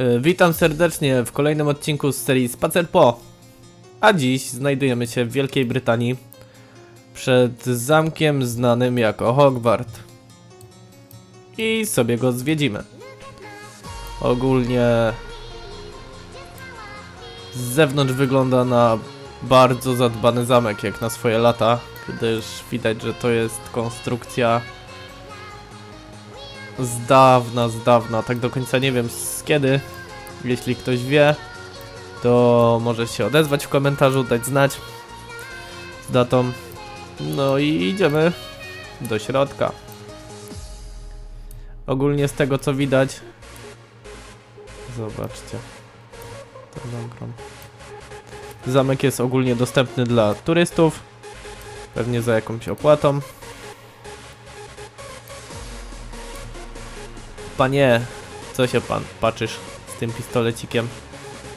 E, Witam serdecznie w kolejnym odcinku z serii Spacer Po. A dziś znajdujemy się w Wielkiej Brytanii przed zamkiem znanym jako Hogwart. I sobie go zwiedzimy. Ogólnie z zewnątrz wygląda na bardzo zadbany zamek jak na swoje lata, gdyż widać, że to jest konstrukcja z dawna, z dawna, tak do końca nie wiem z kiedy. Jeśli ktoś wie, to może się odezwać w komentarzu, dać znać z datą. No i idziemy do środka. Ogólnie z tego co widać, zobaczcie. Ten ogrom. Zamek jest ogólnie dostępny dla turystów, pewnie za jakąś opłatą. Panie, co się pan patrzysz z tym pistolecikiem?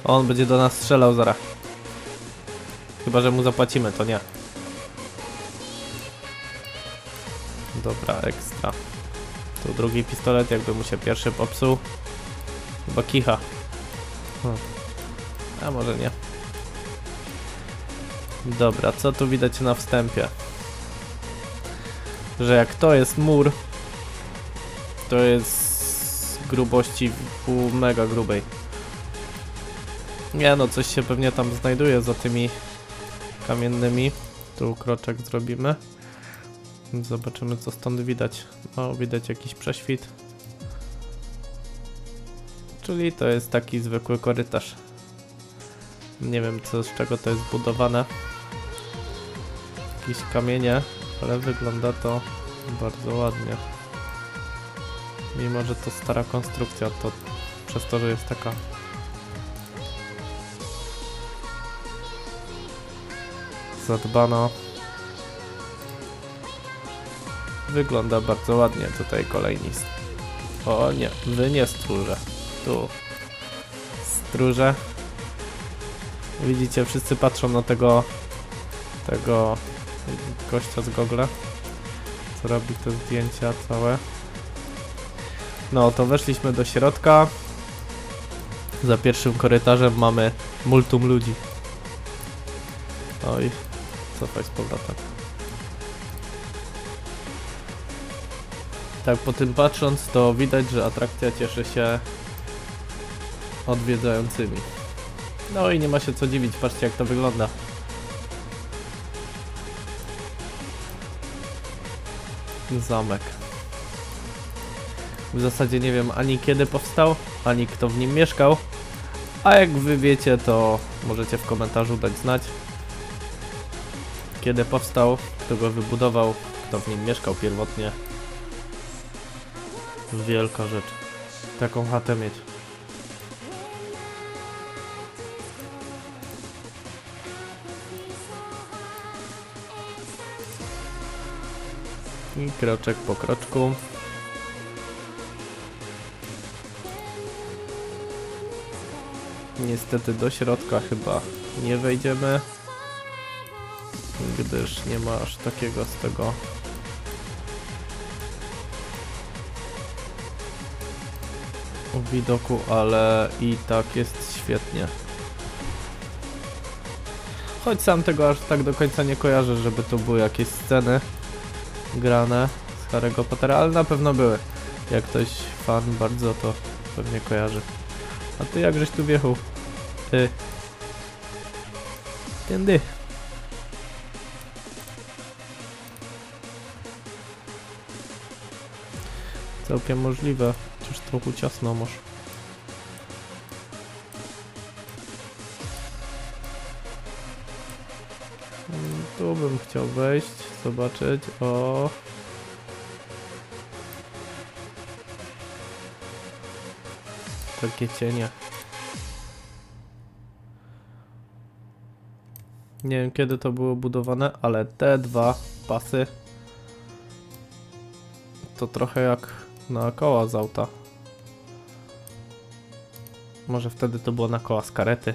On będzie do nas strzelał zaraz. Chyba, że mu zapłacimy, to nie. Dobra, ekstra. Tu drugi pistolet, jakby mu się pierwszy popsuł. Chyba kicha. Hmm. A może nie. Dobra, co tu widać na wstępie? Że jak to jest mur, to jest grubości pół mega grubej. Nie no, coś się pewnie tam znajduje za tymi kamiennymi. Tu kroczek zrobimy. Zobaczymy co stąd widać. O, widać jakiś prześwit. Czyli to jest taki zwykły korytarz. Nie wiem co, z czego to jest budowane. Jakieś kamienie, ale wygląda to bardzo ładnie. Mimo, że to stara konstrukcja, to przez to, że jest taka zadbana. Wygląda bardzo ładnie tutaj kolejni o nie, wy nie stróże. Tu. Stróże. Widzicie, wszyscy patrzą na tego tego gościa z Google co robi te zdjęcia całe no, to weszliśmy do środka. Za pierwszym korytarzem mamy multum ludzi. Oj, cofaj z powrotem. Tak, po tym patrząc, to widać, że atrakcja cieszy się odwiedzającymi. No i nie ma się co dziwić, patrzcie jak to wygląda. Zamek. W zasadzie nie wiem ani kiedy powstał, ani kto w nim mieszkał. A jak wy wiecie, to możecie w komentarzu dać znać. Kiedy powstał, kto go wybudował, kto w nim mieszkał pierwotnie. Wielka rzecz. Taką chatę mieć. I kroczek po kroczku. Niestety do środka chyba nie wejdziemy, gdyż nie ma aż takiego z tego widoku, ale i tak jest świetnie. Choć sam tego aż tak do końca nie kojarzę, żeby tu były jakieś sceny grane z Harry'ego Pottera, ale na pewno były. Jak ktoś fan bardzo, to pewnie kojarzy. A ty jakżeś tu wjechał? Ty. Tędy. Całkiem możliwe, chociaż trochę ciasno może. Mm, Tu bym chciał wejść, zobaczyć. O. Takie cienie. Nie wiem kiedy to było budowane, ale te dwa pasy to trochę jak na koła z auta. Może wtedy to było na koła z karety.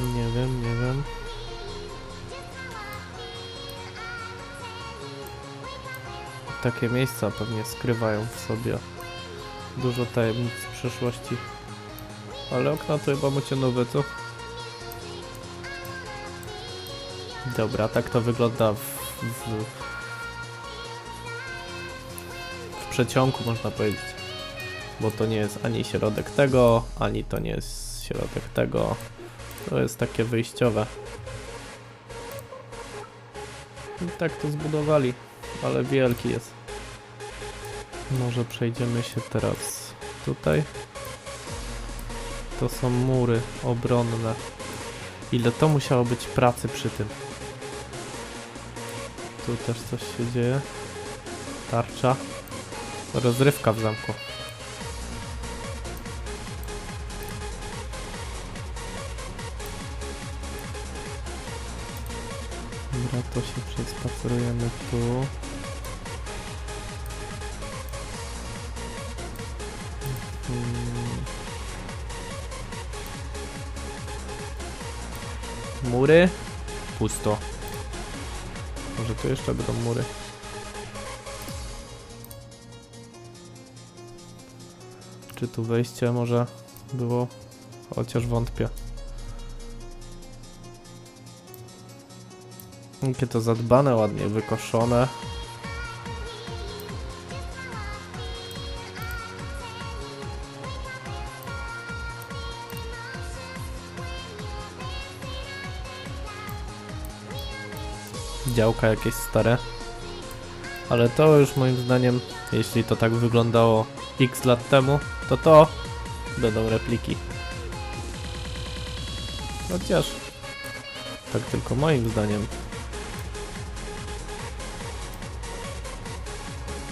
Nie wiem, nie wiem. Takie miejsca pewnie skrywają w sobie dużo tajemnic z przeszłości. Ale okna to chyba macie nowe, co? Dobra, tak to wygląda w, w, w przeciągu, można powiedzieć. Bo to nie jest ani środek tego, ani to nie jest środek tego. To jest takie wyjściowe. I tak to zbudowali, ale wielki jest. Może przejdziemy się teraz tutaj. To są mury obronne. Ile to musiało być pracy przy tym? Tu też coś się dzieje. Tarcza. Rozrywka w zamku. Dobra, to się przespacerujemy tu. Mhm. Mury? Pusto. Może tu jeszcze będą mury. Czy tu wejście może było? Chociaż wątpię. Jakie to zadbane, ładnie wykoszone. Działka jakieś stare. Ale to już moim zdaniem, jeśli to tak wyglądało x lat temu, to to będą repliki. Chociaż tak tylko moim zdaniem.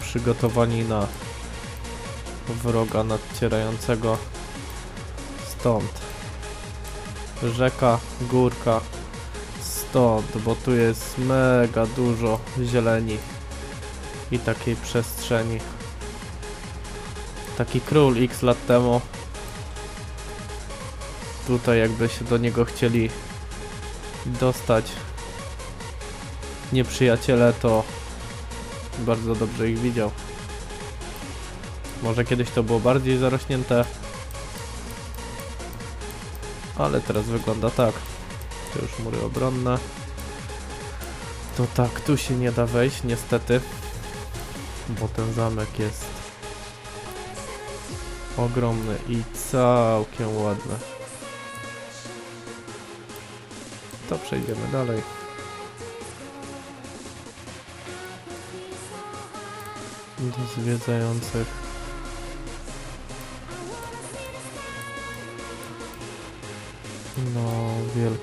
Przygotowani na wroga nadcierającego stąd. Rzeka, górka, stąd, bo tu jest mega dużo zieleni i takiej przestrzeni. Taki król x lat temu. Tutaj jakby się do niego chcieli dostać nieprzyjaciele, to bardzo dobrze ich widział. Może kiedyś to było bardziej zarośnięte, ale teraz wygląda tak. To już mury obronne. To tak, tu się nie da wejść, niestety. Bo ten zamek jest ogromny i całkiem ładny. To przejdziemy dalej. Do zwiedzających.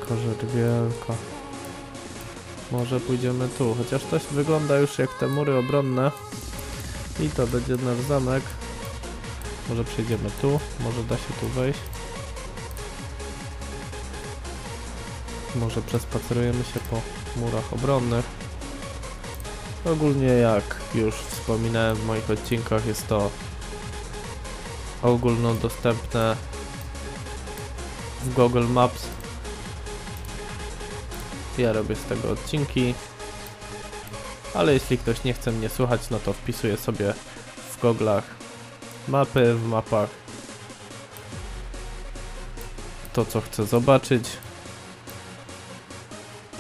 Wielka rzecz, wielka. Może pójdziemy tu, chociaż to wygląda już jak te mury obronne. I to będzie nasz zamek. Może przejdziemy tu, może da się tu wejść. Może przespacerujemy się po murach obronnych. Ogólnie jak już wspominałem w moich odcinkach jest to ogólnodostępne w Google Maps. Ja robię z tego odcinki. Ale jeśli ktoś nie chce mnie słuchać, no to wpisuję sobie w goglach mapy, w mapach to co chcę zobaczyć.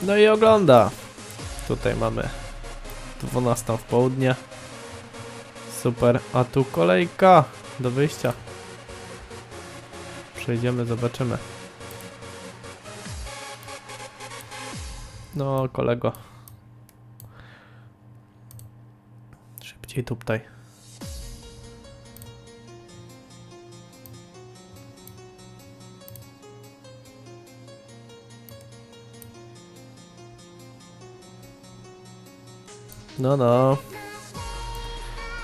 No i ogląda. Tutaj mamy 12 w południe. Super, a tu kolejka do wyjścia. Przejdziemy, zobaczymy. No, kolego. Szybciej tutaj. No, no.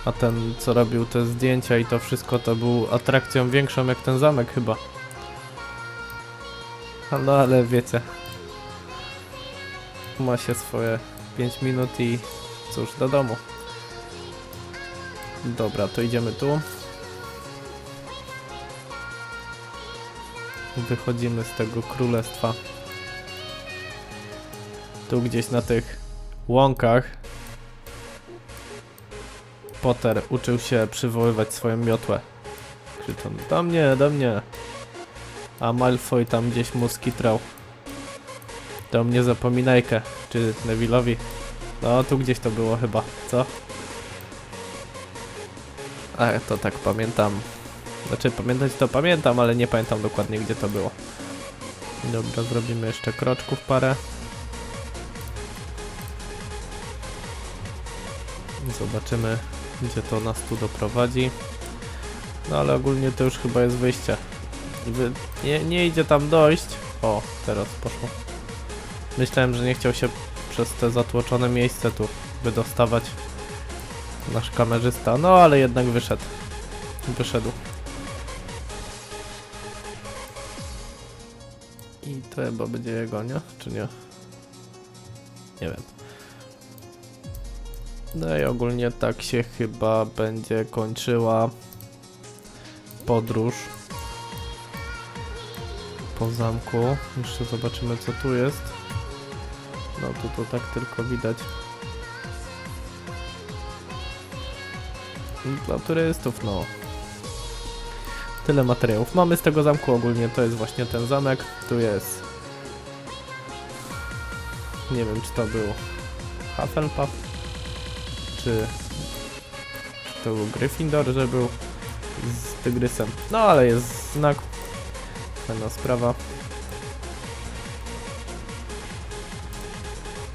A ten, co robił te zdjęcia i to wszystko, to był atrakcją większą jak ten zamek chyba. No, ale wiecie. Ma się swoje 5 minut i cóż, do domu. Dobra, to idziemy tu. Wychodzimy z tego królestwa. Tu gdzieś na tych łąkach Potter uczył się przywoływać swoją miotłę. To do mnie, do mnie. A Malfoy tam gdzieś mu skitrał. Do mnie zapominajkę. Czy Nevillowi. No, tu gdzieś to było chyba, co? A, to tak pamiętam. Znaczy, pamiętać to pamiętam, ale nie pamiętam dokładnie, gdzie to było. Dobra, zrobimy jeszcze kroczków parę. Zobaczymy, gdzie to nas tu doprowadzi. No ale ogólnie to już chyba jest wyjście. Wy... Nie, nie idzie tam dojść. O, teraz poszło. Myślałem, że nie chciał się przez te zatłoczone miejsce tu wydostawać nasz kamerzysta. No ale jednak wyszedł. Wyszedł. I to chyba będzie jego, nie? Czy nie? Nie wiem. No i ogólnie tak się chyba będzie kończyła podróż po zamku. Jeszcze zobaczymy co tu jest. No tu to tak tylko widać. Dla turystów, no. Tyle materiałów mamy z tego zamku ogólnie. To jest właśnie ten zamek. Tu jest. Nie wiem, czy to był Hufflepuff, czy to był Gryffindor, że był z tygrysem. No ale jest znak. Fajna sprawa.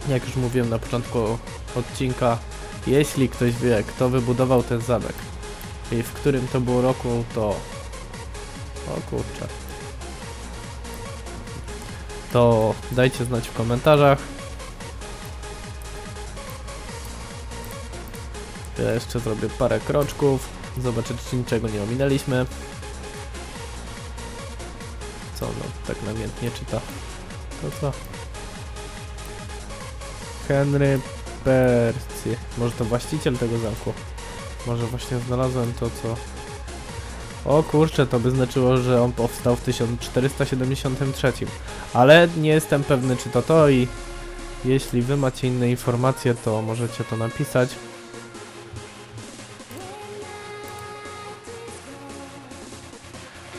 Jak już mówiłem na początku odcinka, jeśli ktoś wie, kto wybudował ten zamek i w którym to było roku, to... O kurczę. To dajcie znać w komentarzach. Ja jeszcze zrobię parę kroczków, zobaczyć czy niczego nie ominęliśmy. Co no, tak namiętnie czyta? To co? Henry Percy. Może to właściciel tego zamku? Może właśnie znalazłem to, co... O kurczę, to by znaczyło, że on powstał w 1473. Ale nie jestem pewny, czy to to i... Jeśli wy macie inne informacje, to możecie to napisać.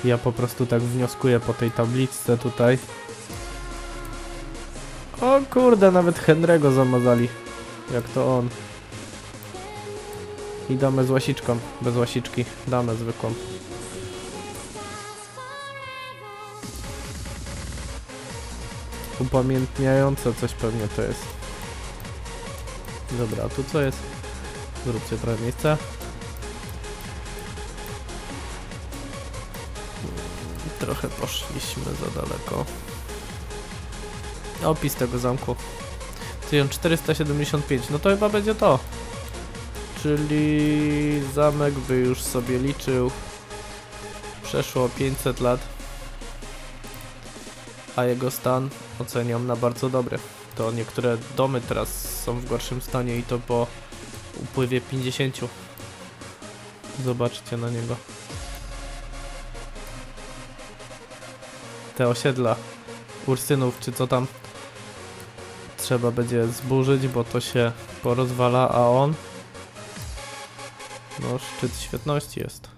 Ja po prostu tak wnioskuję po tej tabliczce tutaj. Kurde, nawet Henry'ego zamazali. Jak to on. I damę z łasiczką, bez łasiczki. Damę zwykłą. Upamiętniające coś pewnie to jest. Dobra, a tu co jest? Zróbcie trochę miejsca. Trochę poszliśmy za daleko. Opis tego zamku. 1475, no to chyba będzie to. Czyli zamek by już sobie liczył. Przeszło 500 lat. A jego stan oceniam na bardzo dobry. To niektóre domy teraz są w gorszym stanie i to po upływie 50. Zobaczcie na niego. Te osiedla Ursynów, czy co tam trzeba będzie zburzyć, bo to się porozwala, a on no szczyt świetności jest.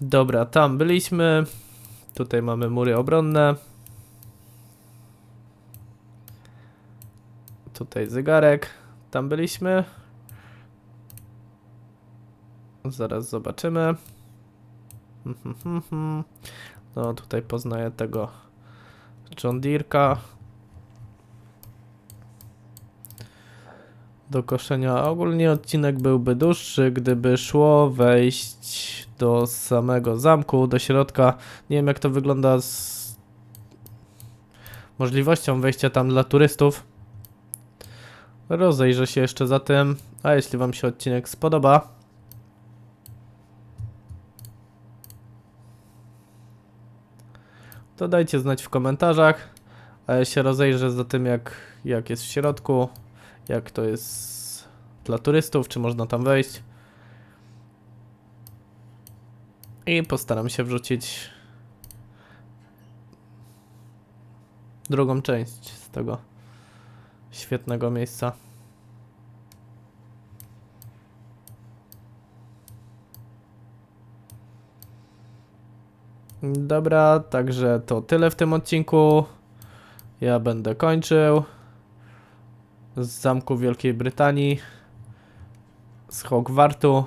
Dobra, tam byliśmy. Tutaj mamy mury obronne. Tutaj zegarek. Tam byliśmy. Zaraz zobaczymy. No tutaj poznaję tego John. Do koszenia. Ogólnie odcinek byłby dłuższy, gdyby szło wejść do samego zamku, do środka. Nie wiem jak to wygląda z możliwością wejścia tam dla turystów. Rozejrzę się jeszcze za tym. A jeśli Wam się odcinek spodoba, to dajcie znać w komentarzach. A ja się rozejrzę za tym, jak, jak jest w środku, jak to jest dla turystów, czy można tam wejść. I postaram się wrzucić drugą część z tego świetnego miejsca. Dobra, także to tyle w tym odcinku. Ja będę kończył. Z Zamku Wielkiej Brytanii. Z Hogwartu.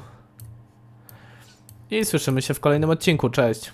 I słyszymy się w kolejnym odcinku. Cześć.